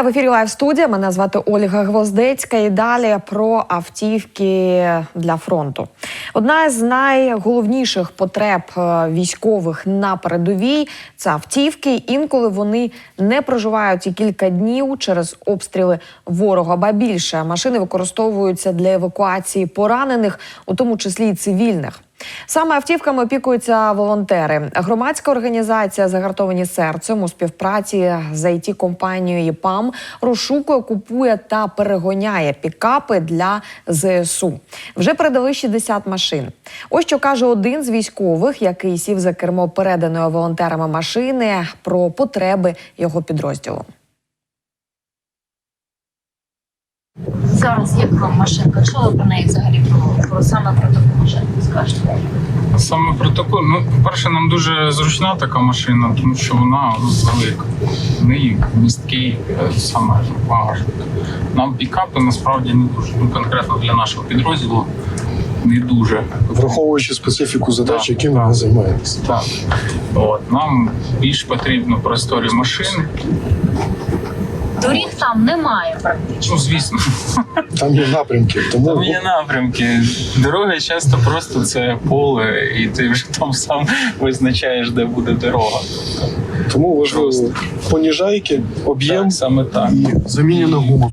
Вітаю в ефірі Лайв студія. Мене звати Ольга Гвоздецька. І далі про автівки для фронту. Одна з найголовніших потреб е, військових на передовій це автівки. Інколи вони не проживають і кілька днів через обстріли ворога. Ба більше машини використовуються для евакуації поранених, у тому числі і цивільних. Саме автівками опікуються волонтери. Громадська організація Загартовані серцем у співпраці з it компанією ЄПАМ розшукує, купує та перегоняє пікапи для ЗСУ. Вже передали 60 машин. Ось що каже один з військових, який сів за кермо переданої волонтерами машини про потреби його підрозділу. Зараз як вам машинка? Що ви про неї взагалі про, про саме про таку машинку скажете? Саме протокол. Ну, по-перше, нам дуже зручна така машина, тому що вона ну, велика. В неї місткий е, саме багажник. Нам пікапи насправді не дуже. Ну, конкретно для нашого підрозділу не дуже. враховуючи специфіку задач, Так, якими ви займаєтесь. Так. От, нам більш потрібно просторі машини. Доріг там немає практично. Ну, звісно, Там є напрямки, тому там є напрямки. Дороги часто просто це поле, і ти вже там сам визначаєш, де буде дорога. тому важливо поніжайки, об'єм Так, саме так. і замінена гума.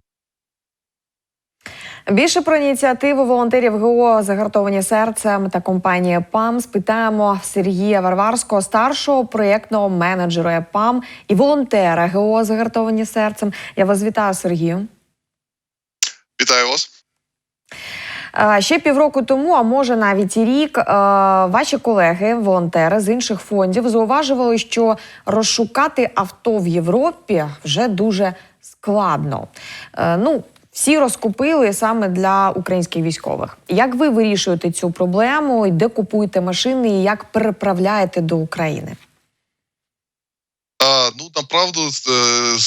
Більше про ініціативу волонтерів ГО загартовані серцем та компанії ПАМ спитаємо Сергія Варварського, старшого проєктного менеджера ЕПАМ і волонтера ГО загартовані серцем. Я вас вітаю, Сергію. Вітаю вас. Ще півроку тому, а може навіть і рік, ваші колеги, волонтери з інших фондів, зауважували, що розшукати авто в Європі вже дуже складно. Е, Ну, всі розкупили саме для українських військових. Як ви вирішуєте цю проблему? Де купуєте машини, і як переправляєте до України? А, ну направду е,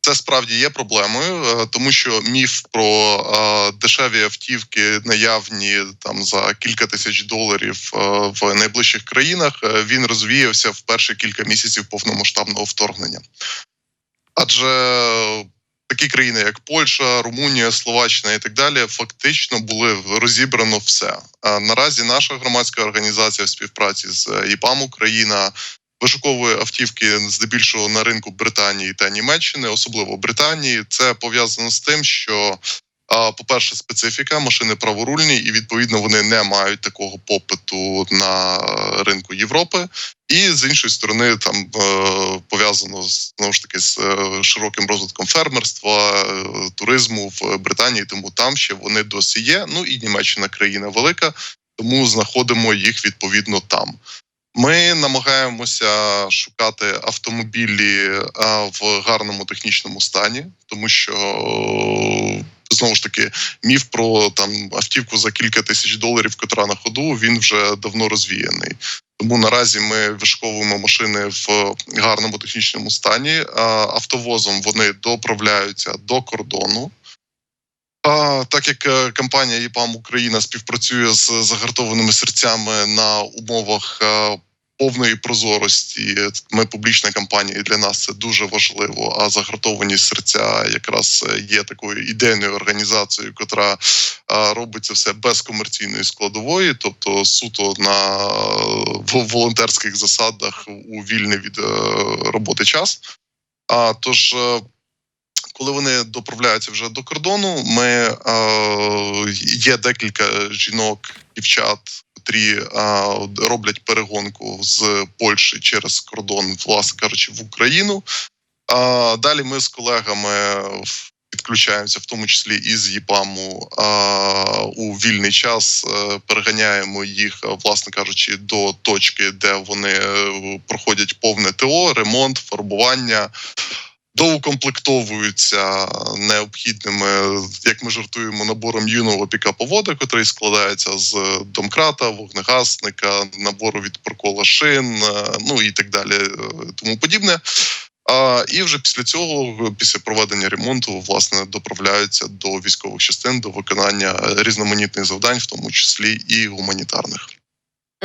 це справді є проблемою, е, тому що міф про е, дешеві автівки, наявні там за кілька тисяч доларів е, в найближчих країнах, він розвіявся в перші кілька місяців повномасштабного вторгнення. Адже такі країни, як Польща, Румунія, Словаччина і так далі, фактично були розібрано все. А наразі наша громадська організація в співпраці з ІПАМ Україна вишуковує автівки здебільшого на ринку Британії та Німеччини, особливо Британії. Це пов'язано з тим, що, по-перше, специфіка машини праворульні, і відповідно вони не мають такого попиту на ринку Європи. І з іншої сторони, там е, пов'язано знову ж таки з е, широким розвитком фермерства, е, туризму в Британії. Тому там ще вони досі є. Ну і Німеччина країна велика, тому знаходимо їх відповідно там. Ми намагаємося шукати автомобілі в гарному технічному стані, тому що знову ж таки міф про там автівку за кілька тисяч доларів, котра на ходу, він вже давно розвіяний. Тому наразі ми вишковуємо машини в гарному технічному стані. Автовозом вони доправляються до кордону. А, так як е, компанія ЄПАМ Україна співпрацює з загартованими серцями на умовах е, повної прозорості, ми публічна компанія, і для нас це дуже важливо. А загартовані серця якраз е, є такою ідейною організацією, котра е, робить це все без комерційної складової, тобто суто на волонтерських засадах у вільний від е, роботи час. А тож. коли вони доправляються вже до кордону, ми е, є декілька жінок, дівчат, котрі е, роблять перегонку з Польщі через кордон, власне кажучи, в Україну. А далі ми з колегами підключаємося, в тому числі і з ЄПАМу е, у вільний час. е, Переганяємо їх, е, власне кажучи, до точки, де вони е, проходять повне ТО, ремонт, фарбування доукомплектовуються необхідними, як ми жартуємо, набором юного пікаповода, котрий складається з домкрата, вогнегасника, набору від прокола шин, е, ну і так далі, е, тому подібне. А, і вже після цього, після проведення ремонту, власне, доправляються до військових частин до виконання різноманітних завдань, в тому числі і гуманітарних.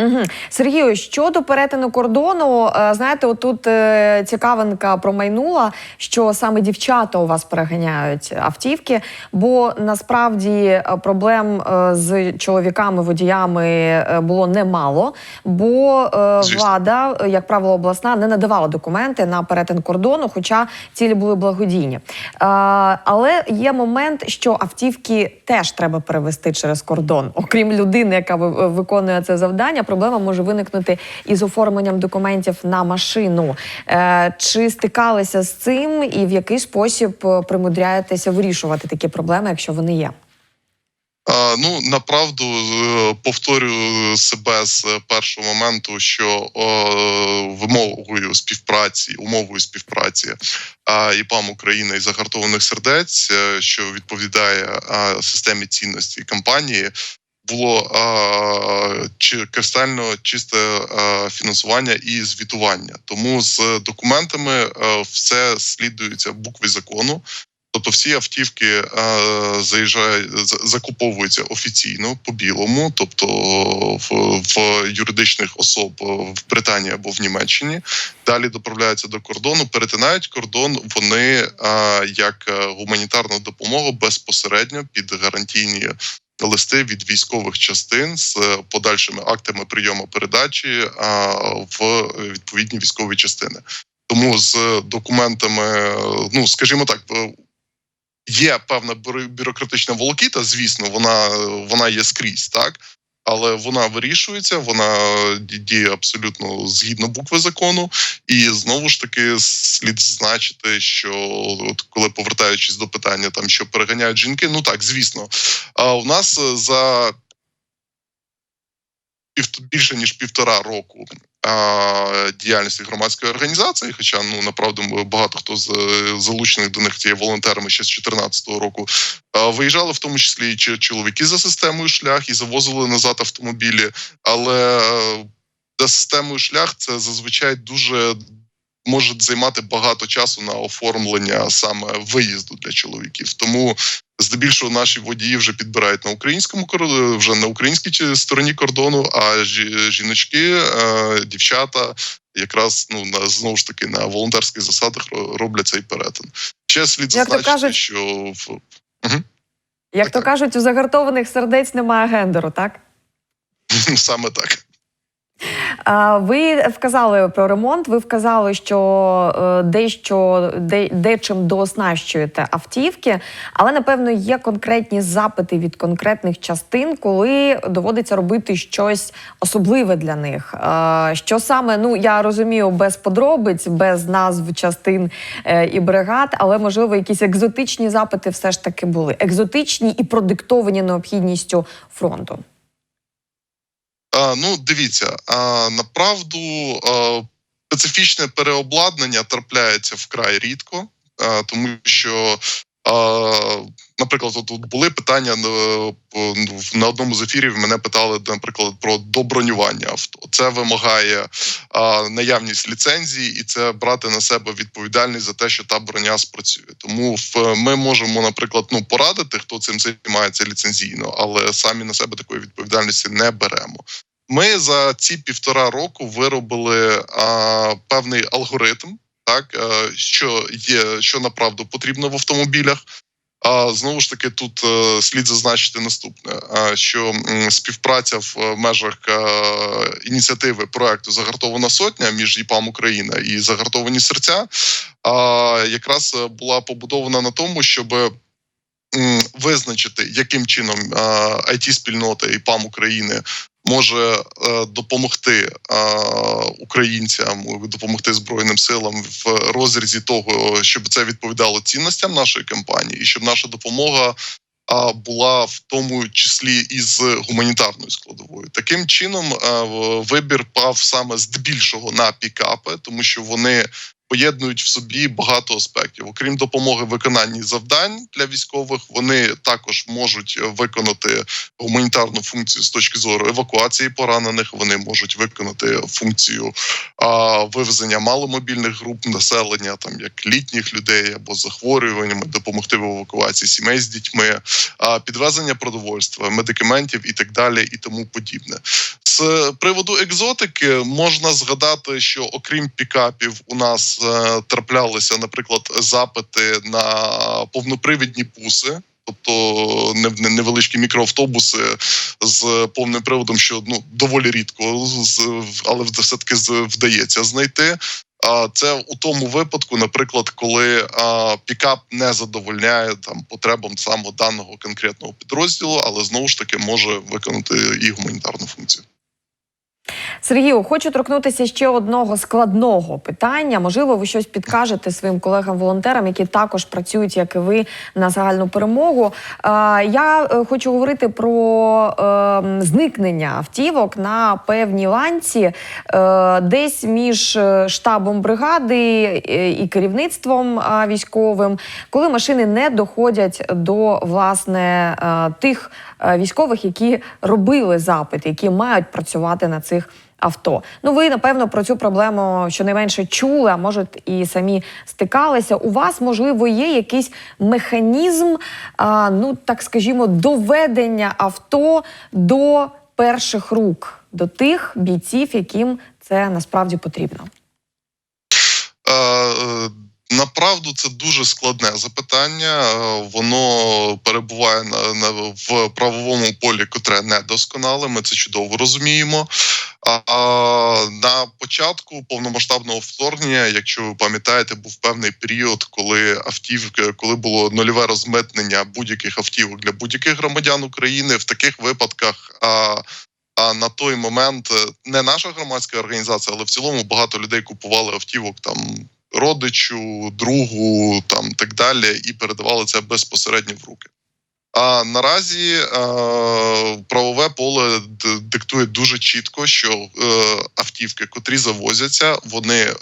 Угу. Сергію, щодо перетину кордону, е, знаєте, отут е, цікавинка промайнула, що саме дівчата у вас переганяють автівки, бо насправді е, проблем з чоловіками водіями було немало, бо Звісно. влада, як правило, обласна не надавала документи на перетин кордону, хоча цілі були благодійні. Але є момент, що автівки теж треба перевести через кордон. Окрім людини, яка ви- виконує це завдання, проблема може виникнути із оформленням документів на машину. Е, Чи стикалися з цим, і в який спосіб е, примудряєтеся вирішувати такі проблеми, якщо вони є? А, ну направду е, повторюю себе з першого моменту, що е, вимогою співпраці, умовою співпраці е, ІПАМ України і загартованих сердець, е, що відповідає е, системі цінності компанії. Було е, чи кристально чисте е, фінансування і звітування. Тому з документами е, все слідується букві закону. Тобто всі автівки е, заїжджають, закуповуються офіційно по білому, тобто в, в юридичних особ в Британії або в Німеччині. Далі доправляються до кордону, перетинають кордон вони е, як гуманітарну допомогу безпосередньо під гарантійні. Листи від військових частин з е, подальшими актами прийому передачі а, в відповідні військові частини. Тому з документами, е, ну скажімо так, е, є певна бюро- бюрократична волокіта, звісно, вона, вона є скрізь, так. Але вона вирішується, вона діє абсолютно згідно букви закону. І знову ж таки слід зазначити, що от коли повертаючись до питання, там що переганяють жінки, ну так, звісно, а у нас е, за більше ніж півтора року діяльності громадської організації, хоча ну направду багато хто з залучених до них є волонтерами ще з 2014 року. Виїжджали в тому числі і чоловіки за системою шлях і завозили назад автомобілі. Але за системою шлях це зазвичай дуже може займати багато часу на оформлення саме виїзду для чоловіків. Тому здебільшого наші водії вже підбирають на українському кор- вже на українській стороні кордону. А жіночки, е, дівчата якраз ну на знову ж таки на волонтерських засадах ро- роблять цей перетин. Ще слід Як зазначити, кажуть- що в Як то Так. кажуть, у загартованих сердець немає гендеру, так? саме так. Ви вказали про ремонт. Ви вказали, що е, дещо де, дечим дооснащуєте автівки, але напевно є конкретні запити від конкретних частин, коли доводиться робити щось особливе для них. Е, Що саме, ну я розумію, без подробиць, без назв частин е, і бригад, але можливо якісь екзотичні запити все ж таки були. Екзотичні і продиктовані необхідністю фронту. А, ну, дивіться, а, направду а, специфічне переобладнання трапляється вкрай рідко, тому що, наприклад, тут були питання е, ну, на одному з ефірів. Мене питали, наприклад, про добронювання авто. Це вимагає наявність ліцензії, і це брати на себе відповідальність за те, що та броня спрацює. Тому в, ми можемо, наприклад, ну порадити, хто цим займається ліцензійно, але самі на себе такої відповідальності не беремо. Ми за ці півтора року виробили а, певний алгоритм, так е, що є, що направду потрібно в автомобілях. А знову ж таки, тут е, слід зазначити наступне: що співпраця в е, межах е, ініціативи проекту Загартована сотня між ІПАМ Україна і Загартовані серця, якраз е, була побудована на тому, щоб визначити, яким чином it спільнота ІПАМ України може е, допомогти е, українцям, допомогти збройним силам в розрізі того, щоб це відповідало цінностям нашої компанії, і щоб наша допомога. Була в тому числі і з гуманітарною складовою. Таким чином е, вибір пав саме здебільшого на пікапи, тому що вони поєднують в собі багато аспектів. Окрім допомоги виконанні завдань для військових, вони також можуть виконати гуманітарну функцію з точки зору евакуації поранених. Вони можуть виконати функцію а, вивезення маломобільних груп населення, там як літніх людей або захворюваннями, допомогти в евакуації сімей з дітьми, а, підвезення продовольства, медикаментів і так далі, і тому подібне. З приводу екзотики можна згадати, що окрім пікапів, у нас е, траплялися, наприклад, запити на повнопривідні буси. Тобто нев- не- невеличкі мікроавтобуси з повним приводом, що ну доволі рідко, але все таки вдається знайти. А це у тому випадку, наприклад, коли пікап не задовольняє там потребам саме даного конкретного підрозділу, але знову ж таки може виконати і гуманітарну функцію. Сергію, хочу торкнутися ще одного складного питання. Можливо, ви щось підкажете своїм колегам-волонтерам, які також працюють, як і ви, на загальну перемогу. Я е, хочу говорити про е, зникнення автівок на певній ланці, е, десь між е, штабом бригади і керівництвом військовим, коли машини не доходять до власне тих військових, які робили запит, які мають працювати на цих авто. Ну, ви напевно про цю проблему щонайменше чули, а може і самі стикалися. У вас можливо є якийсь механізм, а, ну так скажімо, доведення авто до перших рук, до тих бійців, яким це насправді потрібно. Е, Направду це дуже складне запитання. Е, Воно перебуває на, на в правовому полі, котре недосконале. Ми це чудово розуміємо. А на початку повномасштабного вторгнення, якщо ви пам'ятаєте, був певний період, коли автівки, коли було нульове розмитнення будь-яких автівок для будь-яких громадян України. В таких випадках а, а на той момент е, не наша громадська організація, але в цілому багато людей купували автівок там родичу, другу, там так далі, і передавали це безпосередньо в руки. А наразі е, правове поле диктує дуже чітко, що е, автівки, котрі завозяться, вони, е,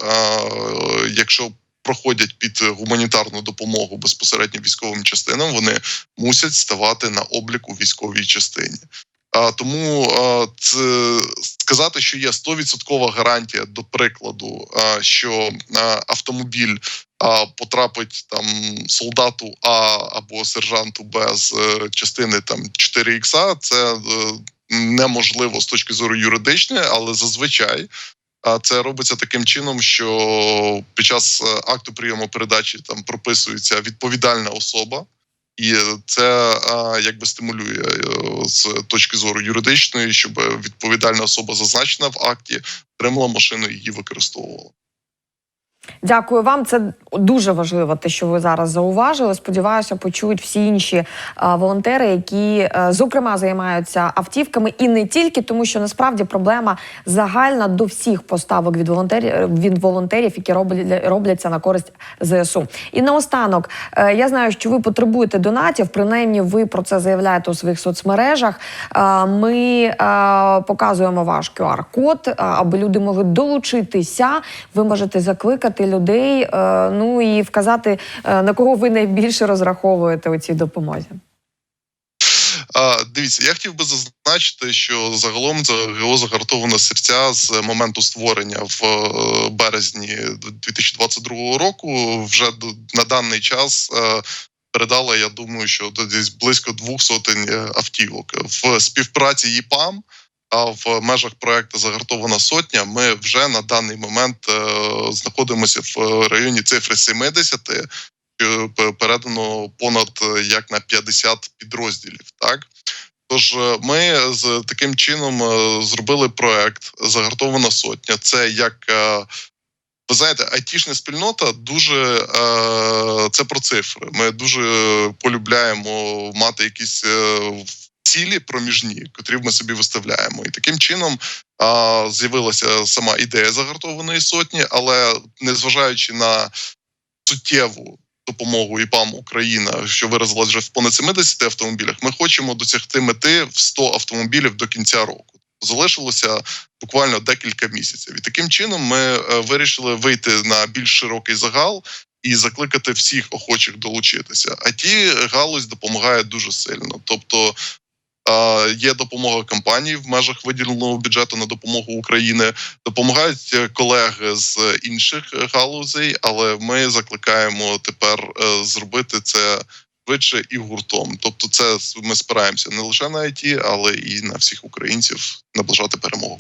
якщо проходять під гуманітарну допомогу безпосередньо військовим частинам, вони мусять ставати на облік у військовій частині. Тому це, сказати, що є 100% гарантія, до прикладу, що автомобіль потрапить там солдату А або сержанту Б з е, частини там 4 х це е, неможливо з точки зору юридичної, але зазвичай. Це робиться таким чином, що під час е, акту прийому передачі там прописується відповідальна особа, і це якби стимулює е, з точки зору юридичної, щоб відповідальна особа зазначена в акті, отримала машину і її використовувала. Дякую вам. Це дуже важливо, те, що ви зараз зауважили. Сподіваюся, почують всі інші а, волонтери, які е, зокрема займаються автівками, і не тільки, тому що насправді проблема загальна до всіх поставок від волонтерів від волонтерів, які роблять робляться на користь ЗСУ. І наостанок, е, я знаю, що ви потребуєте донатів. Принаймні, ви про це заявляєте у своїх соцмережах. Е, Ми е, показуємо ваш QR-код, е, аби люди могли долучитися. Ви можете закликати людей, е, ну і вказати е, на кого ви найбільше розраховуєте у цій допомозі. А, дивіться, я хотів би зазначити, що загалом ГО загартоване серця з моменту створення в е, березні 2022 року. Вже на даний час передала, я думаю, що десь близько двох сотень автівок в співпраці ЄПАМ. А в межах проекту Загартована сотня ми вже на даний момент е, знаходимося в районі цифри 70, що передано понад е, як на 50 підрозділів. Так тож е, ми з таким чином е, зробили проект Загартована сотня. Це як е, ви знаєте, айтішна спільнота дуже е, це про цифри. Ми дуже полюбляємо мати якісь е, цілі проміжні, котрі ми собі виставляємо, і таким чином а, з'явилася сама ідея загартованої сотні, але незважаючи на суттєву допомогу ІПАМ Україна, що виразилась вже в понад 70 автомобілях, ми хочемо досягти мети в 100 автомобілів до кінця року. залишилося буквально декілька місяців. І таким чином ми е, вирішили вийти на більш широкий загал. І закликати всіх охочих долучитися. А ті галузь допомагає дуже сильно. Тобто є допомога компаній в межах виділеного бюджету на допомогу України, допомагають е, колеги з інших галузей, але ми закликаємо тепер е, зробити це швидше і гуртом. Тобто, це ми спираємося не лише на ІТ, але і на всіх українців наближати перемогу.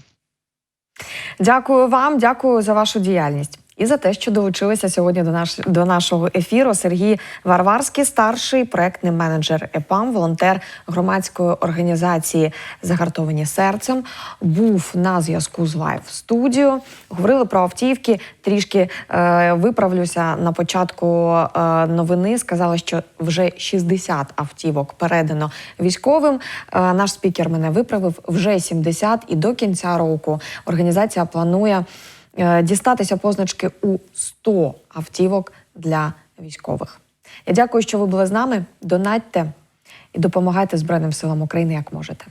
Дякую вам, дякую за вашу діяльність. І за те, що долучилися сьогодні до наш до нашого ефіру. Сергій Варварський, старший проектний менеджер ЕПАМ, волонтер громадської організації Загартовані серцем, був на зв'язку з Вайв студіо. Говорили про автівки. Трішки е, виправлюся на початку е, новини. Сказали, що вже 60 автівок передано військовим. Е, наш спікер мене виправив вже 70, і до кінця року організація планує дістатися позначки у 100 автівок для військових. Я дякую, що ви були з нами. Донатьте і допомагайте Збройним силам України як можете.